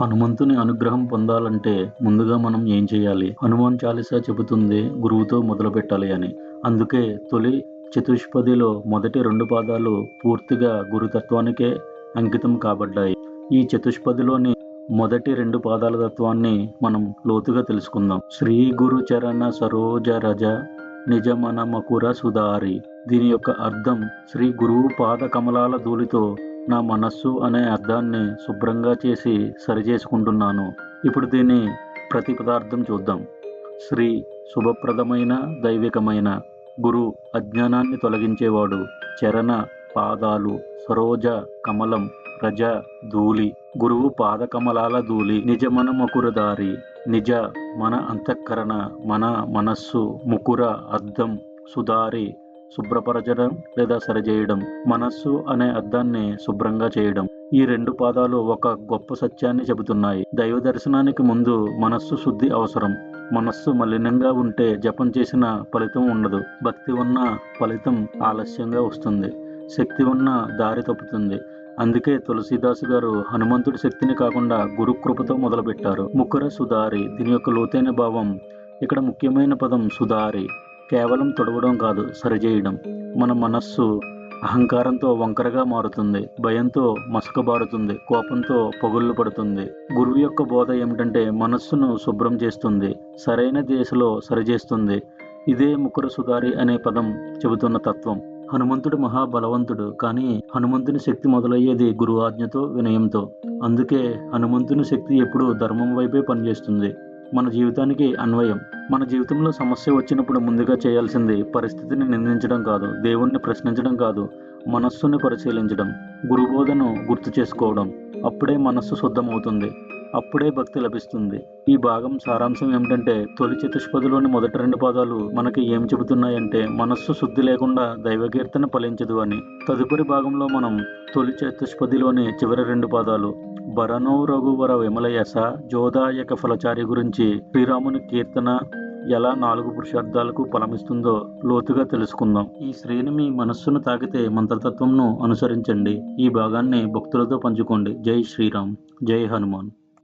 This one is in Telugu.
హనుమంతుని అనుగ్రహం పొందాలంటే ముందుగా మనం ఏం చేయాలి? హనుమాన్ చాలీసా చెబుతుంది గురువుతో మొదలు పెట్టాలి అని. అందుకే తొలి చతుష్పదిలో మొదటి రెండు పాదాలు పూర్తిగా గురుతత్వానికే అంకితం కాబడ్డాయి. ఈ చతుష్పదిలోని మొదటి రెండు పాదాల తత్వాన్ని మనం లోతుగా తెలుసుకుందాం. శ్రీ గురు చరణ సరోజ రజ నిజమన మకుర సుధారి. దీని యొక్క అర్థం శ్రీ గురువు పాద కమలాల ధూళితో నా మనస్సు అనే అర్థాన్ని శుభ్రంగా చేసి సరిచేసుకుంటున్నాను. ఇప్పుడు దీని ప్రతిపదార్థం చూద్దాం. శ్రీ శుభప్రదమైన దైవికమైన గురు అజ్ఞానాన్ని తొలగించేవాడు చరణ పాదాలు సరోజ కమలం రజ ధూళి. గురువు పాదకమలాల ధూళి. ధూళి నిజమన మకురదారి నిజ మన అంతఃకరణ. మన మనస్సు ముకుర అర్థం సుధారి శుభ్రపరచడం లేదా సరిచేయడం మనస్సు అనే అర్థాన్ని శుభ్రంగా చేయడం ఈ రెండు పాదాలు ఒక గొప్ప సత్యాన్ని చెబుతున్నాయి. దైవ దర్శనానికి ముందు మనస్సు శుద్ధి అవసరం. మనస్సు మలినంగా ఉంటే జపం చేసిన ఫలితం ఉండదు. భక్తి ఉన్న ఫలితం ఆలస్యంగా వస్తుంది. శక్తి ఉన్న దారి తప్పుతుంది. అందుకే తులసీదాసు గారు హనుమంతుడి శక్తిని కాకుండా గురు కృపతో మొదలుపెట్టారు. ముఖర సుధారి దీని యొక్క లోతైన భావం ఇక్కడ ముఖ్యమైన పదం సుధారి. కేవలం తొడవడం కాదు సరిచేయడం. మన మనస్సు అహంకారంతో వంకరగా మారుతుంది భయంతో మసకబారుతుంది కోపంతో పొగుళ్ళు పడుతుంది. గురువు యొక్క బోధ ఏమిటంటే మనస్సును శుభ్రం చేస్తుంది సరైన దిశలో సరిచేస్తుంది. ఇదే ముకుర సుధారి అనే పదం చెబుతున్న తత్వం. హనుమంతుడు మహాబలవంతుడు కానీ హనుమంతుని శక్తి మొదలయ్యేది గురువాజ్ఞతో వినయంతో. అందుకే హనుమంతుని శక్తి ఎప్పుడూ ధర్మం వైపే పనిచేస్తుంది. మన జీవితానికి అన్వయం. మన జీవితంలో సమస్య వచ్చినప్పుడు ముందుగా చేయాల్సింది పరిస్థితిని నిందించడం కాదు దేవుణ్ణి ప్రశ్నించడం కాదు మనస్సుని పరిశీలించడం గురుబోధను గుర్తు చేసుకోవడం. అప్పుడే మనస్సు శుద్ధమవుతుంది అప్పుడే భక్తి లభిస్తుంది. ఈ భాగం సారాంశం ఏమిటంటే తొలి చతుష్పదిలోని మొదటి రెండు పదాలు మనకి ఏం చెబుతున్నాయంటే మనస్సు శుద్ధి లేకుండా దైవకీర్తన ఫలించదు అని. తదుపరి భాగంలో మనం తొలి చతుష్పదిలోని చివరి రెండు పదాలు భరణో రఘువర విమలయస జోదాయక ఫలచారి గురించి శ్రీరాముని కీర్తన ఎలా నాలుగు పురుషార్థాలకు ఫలమిస్తుందో లోతుగా తెలుసుకుందాం. ఈ శ్రేణి మీ మనస్సును తాకితే మంత్రతత్వంను అనుసరించండి. ఈ భాగాన్ని భక్తులతో పంచుకోండి. జై శ్రీరామ్. జై హనుమాన్.